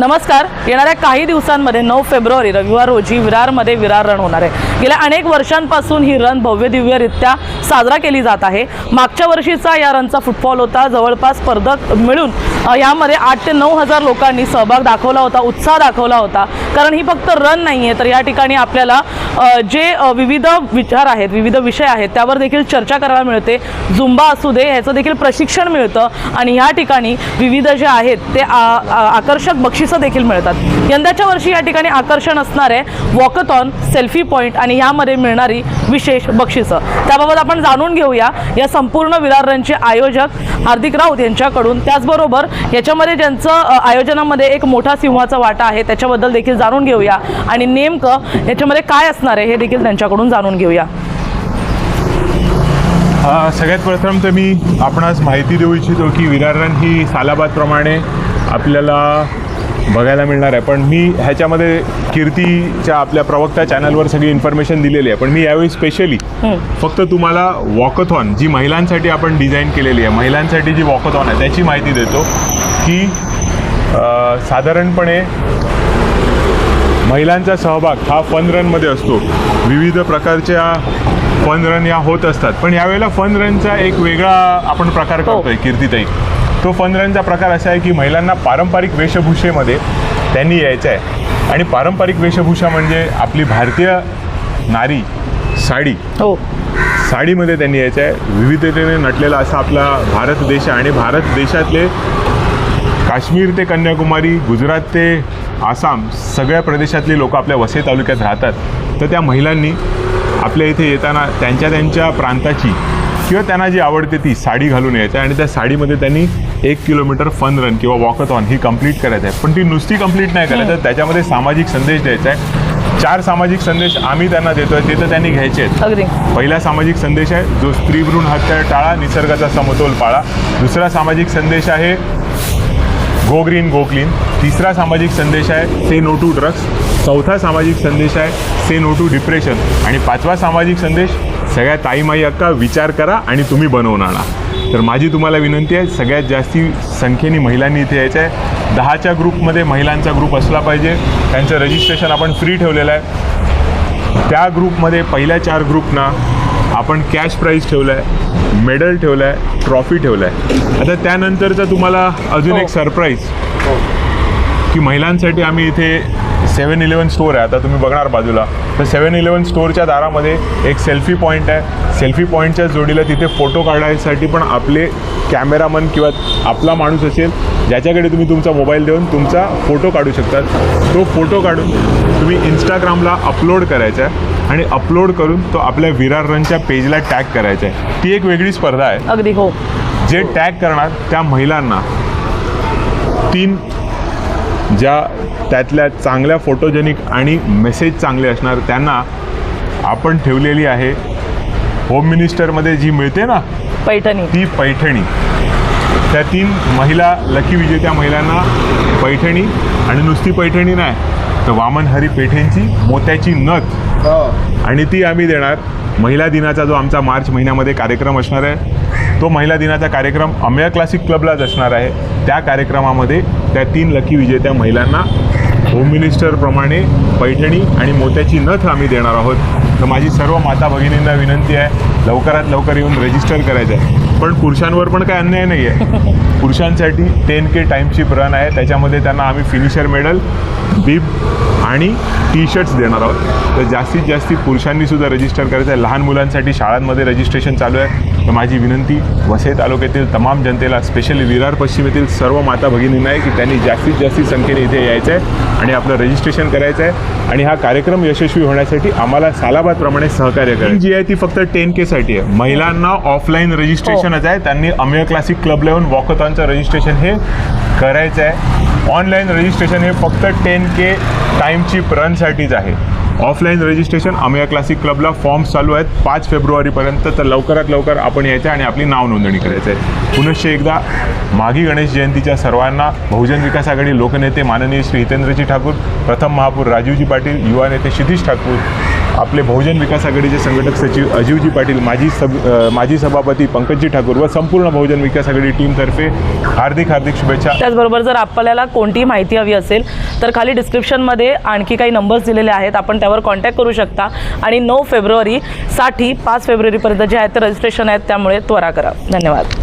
नमस्कार. येणाऱ्या काही दिवसांमध्ये नऊ फेब्रुवारी रविवार रोजी विरारमध्ये विरार रन होणार आहे. गेल्या अनेक वर्षांपासून ही रन भव्यदिव्यरित्या साजरा केली जात आहे. मागच्या वर्षीचा या रनचा फुटबॉल होता. जवळपास स्पर्धक मिळून यामध्ये आठ ते नऊ हजार लोकांनी सहभाग दाखवला होता उत्साह दाखवला होता. कारण ही फक्त रन नाही आहे तर या ठिकाणी आपल्याला जे विविध विचार आहेत विविध विषय आहेत त्यावर देखील चर्चा करायला मिळते. झुंबा असू दे ह्याचं देखील प्रशिक्षण मिळतं. आणि ह्या ठिकाणी विविध जे आहेत ते आ- आकर्षक बक्षिसं देखील मिळतात. यंदाच्या वर्षी या ठिकाणी आकर्षण असणार आहे वॉकथॉन सेल्फी पॉईंट आणि यामध्ये मिळणारी विशेष बक्षिसं. त्याबाबत आपण जाणून घेऊया. या संपूर्ण विरार रनचे आयोजक हार्दिक राऊत यांच्याकडून. त्याचबरोबर याच्यामध्ये ज्यांचं आयोजनामध्ये एक मोठा सिंहाचा वाटा आहे त्याच्याबद्दल देखील जाणून घेऊया. आणि नेमकं याच्यामध्ये काय असणार आहे हे देखील त्यांच्याकडून जाणून घेऊया. सगळ्यात प्रथम तर मी आपणास माहिती देऊ इच्छितो की विरारण ही सालाबादप्रमाणे आपल्याला बघायला मिळणार आहे. पण मी ह्याच्यामध्ये कीर्तीच्या आपल्या प्रवक्ता चॅनलवर सगळी इन्फॉर्मेशन दिलेली आहे. पण मी यावेळी स्पेशली फक्त तुम्हाला वॉकथॉन जी महिलांसाठी आपण डिझाईन केलेली आहे महिलांसाठी जी वॉकथॉन आहे त्याची माहिती देतो की साधारणपणे महिलांचा सहभाग हा फन रनमध्ये असतो. विविध प्रकारच्या फन रन या होत असतात. पण यावेळेला फन रनचा एक वेगळा आपण प्रकार करतोय कीर्तीताई. तो फन रनचा प्रकार असा आहे की महिलांना पारंपरिक वेशभूषेमध्ये त्यांनी यायचं आहे. आणि पारंपरिक वेशभूषा म्हणजे आपली भारतीय नारी साडी. हो. साडीमध्ये त्यांनी यायचं आहे. विविधतेने नटलेला असा आपला भारत देश आहे. आणि भारत देशातले काश्मीर ते कन्याकुमारी गुजरात ते आसाम सगळ्या प्रदेशातले लोक आपल्या वसई तालुक्यात राहतात. तर त्या महिलांनी आपल्या इथे येताना त्यांच्या त्यांच्या प्रांताची किंवा त्यांना जी आवडते ती साडी घालून यायचं आहे. आणि त्या साडीमध्ये त्यांनी एक किलोमीटर फन रन किंवा वॉकथॉन ही कंप्लीट करायचं आहे. पण ती नुसती कंप्लीट नाही करायचं. तर त्याच्यामध्ये सामाजिक संदेश द्यायचा आहे. चार सामाजिक संदेश आम्ही त्यांना देतोय ते तर त्यांनी घ्यायचे आहेत. पहिला सामाजिक संदेश आहे जो स्त्री भ्रूण हत्या टाळा निसर्गाचा समतोल पाळा. दुसरा सामाजिक संदेश आहे गो ग्रीन गो क्लीन तिसरा सामाजिक संदेश आहे से नो टू ड्रग्स चौथा सामाजिक संदेश आहे से नो टू डिप्रेशन आणि पाचवा सामाजिक संदेश सगळ्या ताईमाई अक्का विचार करा आणि तुम्ही बनवून आणा. तर माझी तुम्हाला विनंती आहे सगळ्यात जास्ती संख्येने महिलांनी इथे यायचं आहे दहाच्या ग्रुपमध्ये महिलांचा ग्रुप असला पाहिजे. त्यांचं रजिस्ट्रेशन आपण फ्री ठेवलेलं आहे. त्या ग्रुपमध्ये पहिल्या चार ग्रुपना आपण कॅश प्राईज ठेवलं आहे मेडल ठेवलं आहे ट्रॉफी ठेवलं आहे आता त्यानंतरचं तुम्हाला अजून एक सरप्राईज की महिलांसाठी आम्ही इथे सेवन इलेवन स्टोअर आहे. आता तुम्ही बघणार बाजूला. तर सेवन इलेवन स्टोअरच्या दारामध्ये एक सेल्फी पॉईंट आहे. सेल्फी पॉईंटच्या जोडीला तिथे फोटो काढायसाठी पण आपले कॅमेरामन किंवा आपला माणूस असेल ज्याच्याकडे तुम्ही तुमचा मोबाईल देऊन तुमचा फोटो काढू शकतात. तो फोटो काढून तुम्ही इंस्टाग्रामला अपलोड करायचा आहे आणि अपलोड करून तो आपल्या विरार रनच्या पेजला टॅग करायचा आहे. ती एक वेगळी स्पर्धा आहे. अगदी हो. जे टॅग करणार त्या महिलांना तीन ज्या त्यातल्या चांगल्या फोटोजेनिक आणि मेसेज चांगले असणार त्यांना आपण ठेवलेली आहे. होम मिनिस्टरमध्ये जी मिळते ना पैठणी. ती पैठणी. त्या तीन महिला लकी विजेत्या महिलांना पैठणी आणि नुसती पैठणी नाही तर वामन हरी पेठेंची मोत्याची नथ. आणि ती आम्ही देणार. महिला दिनाचा जो आमचा मार्च महिन्यामध्ये कार्यक्रम असणार आहे तो महिला दिनाचा कार्यक्रम अमेया क्लासिक क्लबलाच असणार आहे. त्या कार्यक्रमामध्ये त्या तीन लकी विजेत्या महिलांना होम मिनिस्टरप्रमाणे पैठणी आणि मोत्याची नथ आम्ही देणार आहोत. तर माझी सर्व माता भगिनींना विनंती आहे लवकरात लवकर येऊन रजिस्टर करायचं आहे. पण पुरुषांवर पण काय अन्याय नाही आहे पुरुषांसाठी टेन के टाईमशिप रन आहे. त्याच्यामध्ये त्यांना आम्ही फिनिशर मेडल बिब आणि टी शर्ट्स देणार आहोत. तर जास्तीत जास्त पुरुषांनी सुद्धा रजिस्टर करायचं आहे. लहान मुलांसाठी शाळांमध्ये रजिस्ट्रेशन चालू आहे. तर माझी विनंती वसई तालुक्यातील तमाम जनतेला स्पेशली विरार पश्चिमेतील सर्व माता भगिनींना आहे की त्यांनी जास्तीत जास्त संख्येने इथे यायचं आहे आणि आपलं रजिस्ट्रेशन करायचं आहे आणि हा कार्यक्रम यशस्वी होण्यासाठी आम्हाला सालाबादप्रमाणे सहकार्य करायचं जी आहे ती फक्त टेन केसाठी आहे. महिलांना ऑफलाईन रजिस्ट्रेशनच आहे. त्यांनी अमेय क्लासिक क्लब लेवून वॉकथॉनचं रजिस्ट्रेशन हे करायचं आहे ऑनलाईन रजिस्ट्रेशन हे फक्त टेन के टाईमची रनसाठीच आहे. ऑफलाईन रजिस्ट्रेशन अमेया क्लासिक क्लबला फॉर्म्स चालू आहेत. पाच फेब्रुवारीपर्यंत तर लवकरात लवकर आपण यायचं आहे आणि आपली नाव नोंदणी करायचं आहे पुनश्च एकदा माघी गणेश जयंतीच्या सर्वांना बहुजन विकास आघाडी लोकनेते माननीय श्री हितेंद्रजी ठाकूर प्रथम महापौर राजीवजी पाटील युवा नेते क्षितिश ठाकूर आपले बहुजन विकास आघाडीचे संघटक सचिव अजीवजी पाटील माजी सब माजी सभापती पंकजी ठाकूर व संपूर्ण बहुजन विकास आघाडी टीमतर्फे हार्दिक हार्दिक शुभेच्छा. त्याचबरोबर जर आपल्याला कोणतीही माहिती हवी असेल तर खाली डिस्क्रिप्शनमध्ये आणखी काही नंबर्स दिलेले आहेत. आपण त्यावर कॉन्टॅक्ट करू शकता. आणि नऊ फेब्रुवारीसाठी पाच फेब्रुवारीपर्यंत जे आहेत ते रजिस्ट्रेशन आहेत त्यामुळे त्वरा करा. धन्यवाद.